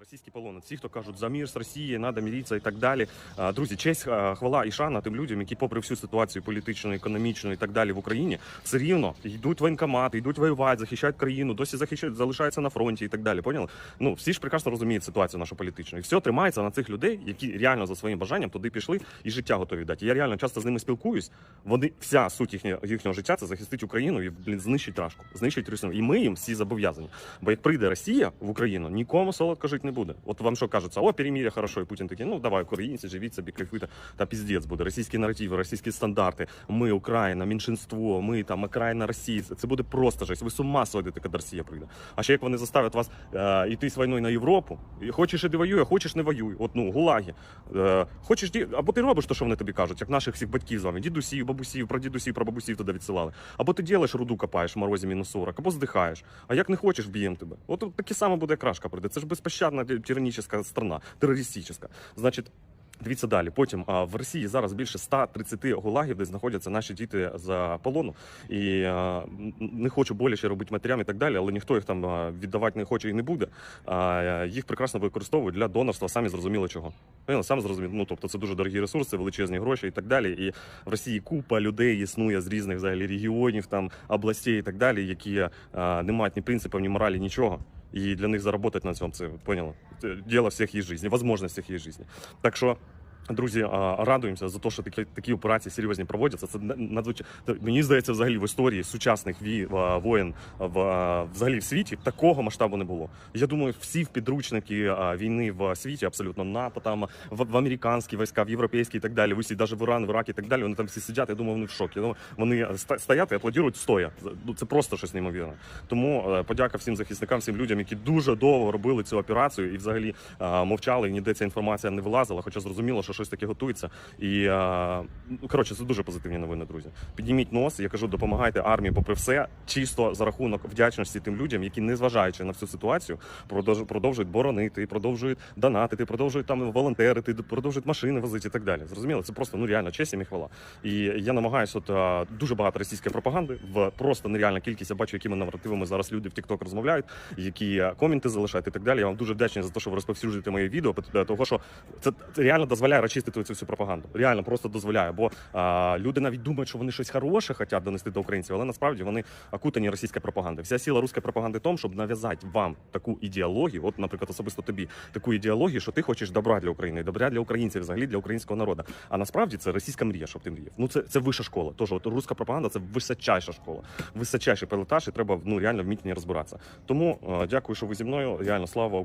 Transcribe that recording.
російський полон. Всі, хто кажуть за мір з Росією, треба міритися і так далі. Друзі, честь, хвала і шана тим людям, які, попри всю ситуацію політичну, економічну і так далі в Україні, все рівно йдуть воєнкомати, йдуть воювати, захищають країну, досі захищають, залишаються на фронті і так далі. Поняли? Ну всі ж прекрасно розуміють ситуацію нашу політичну. І все тримається на цих людей, які реально за своїм бажанням туди пішли і життя готові дати. Я реально часто з ними спілкуюсь. Вони вся суть їхнього, їхнього життя це захистити Україну і блін, знищить рашку, знищить Росію. І ми їм всі зобов'язані. Бо як прийде Росія в Україну, нікому солодко жити не буде. От вам що кажеться, о, перемір'я хорошо, і Путін такий, ну давай, українці, живіть собі, кайфуйте. Та піздець буде. Російські наративи, російські стандарти. Ми, Україна, меншинство, ми там Україна, Росія. Це- буде просто жесть. Ви з ума сходите, коли Росія прийде. А ще як вони заставлять вас е, йти з війною на Європу, і хочеш іди воюй, а хочеш не воюй. От ну гулаги. Е, хочеш ді... або ти робиш те, що вони тобі кажуть, як наших всіх батьків з вами, дідусів, бабусів, прадідусів, прабабусів туди відсилали. Або ти ділиш руду копаєш в морозі мінус 40, або здихаєш. А як не хочеш, б'ємо тебе. От тут таке саме буде крашка прийде. Це ж безпощадна тиранічна страна, терористична. Значить. Дивіться далі. Потім а, в Росії зараз більше 130 гулагів, де знаходяться наші діти за полону. І а, не хочу боляче робити матерям і так далі, але ніхто їх там віддавати не хоче і не буде. А, їх прекрасно використовують для донорства, самі зрозуміли чого. Ну, Сам зрозумів. Ну тобто це дуже дорогі ресурси, величезні гроші і так далі. І в Росії купа людей існує з різних взагалі регіонів, там областей і так далі, які а, не мають ні принципів, ні моралі, нічого. І для них заработать на цьому це поняла. Це діло всіх їх жизни, возможность всіх їх жизни. Так що. Друзі, радуємося за те, що такі, такі операції серйозні проводяться. Це надзвичайно мені здається, взагалі в історії сучасних воєн в взагалі в світі такого масштабу не було. Я думаю, всі в підручники війни в світі, абсолютно НАТО, там в, в американські війська, в європейські і так далі. Всі навіть в Іран, в Ірак і так далі. Вони там всі сидять. Я думаю, вони в шокі. Я вони стоять і аплодують стоя. Ну це просто щось неймовірне. Тому подяка всім захисникам, всім людям, які дуже довго робили цю операцію і взагалі мовчали, і ніде ця інформація не вилазила, хоча зрозуміло, що щось таке готується. І е, ну, коротше, це дуже позитивні новини, друзі. Підніміть нос, я кажу, допомагайте армії, попри все, чисто за рахунок вдячності тим людям, які, незважаючи на всю ситуацію, продовж- продовжують боронити, продовжують донатити, продовжують там волонтерити, продовжують машини возити і так далі. Зрозуміло, це просто ну реально честь і хвала. І я намагаюся, от е, дуже багато російської пропаганди в просто нереальна кількість. Я бачу, якими наративами зараз люди в TikTok розмовляють, які е, коменти залишають і так далі. Я вам дуже вдячний за те, що ви розповсюджуєте мої відео, того що це реально дозволяє розчистити цю всю пропаганду. Реально просто дозволяє. Бо а, люди навіть думають, що вони щось хороше хочуть донести до українців, але насправді вони окутані російською пропагандою. Вся сила руської пропаганди в тому, щоб нав'язати вам таку ідеологію, от, наприклад, особисто тобі, таку ідеологію, що ти хочеш добра для України, добра для українців, взагалі для українського народу. А насправді це російська мрія, щоб ти мріяв. Ну це, це вища школа. Тож от руська пропаганда це височайша школа, височайший пілотаж, і треба ну реально вміти ній розбиратися. Тому е, дякую, що ви зі мною. Реально слава Україні.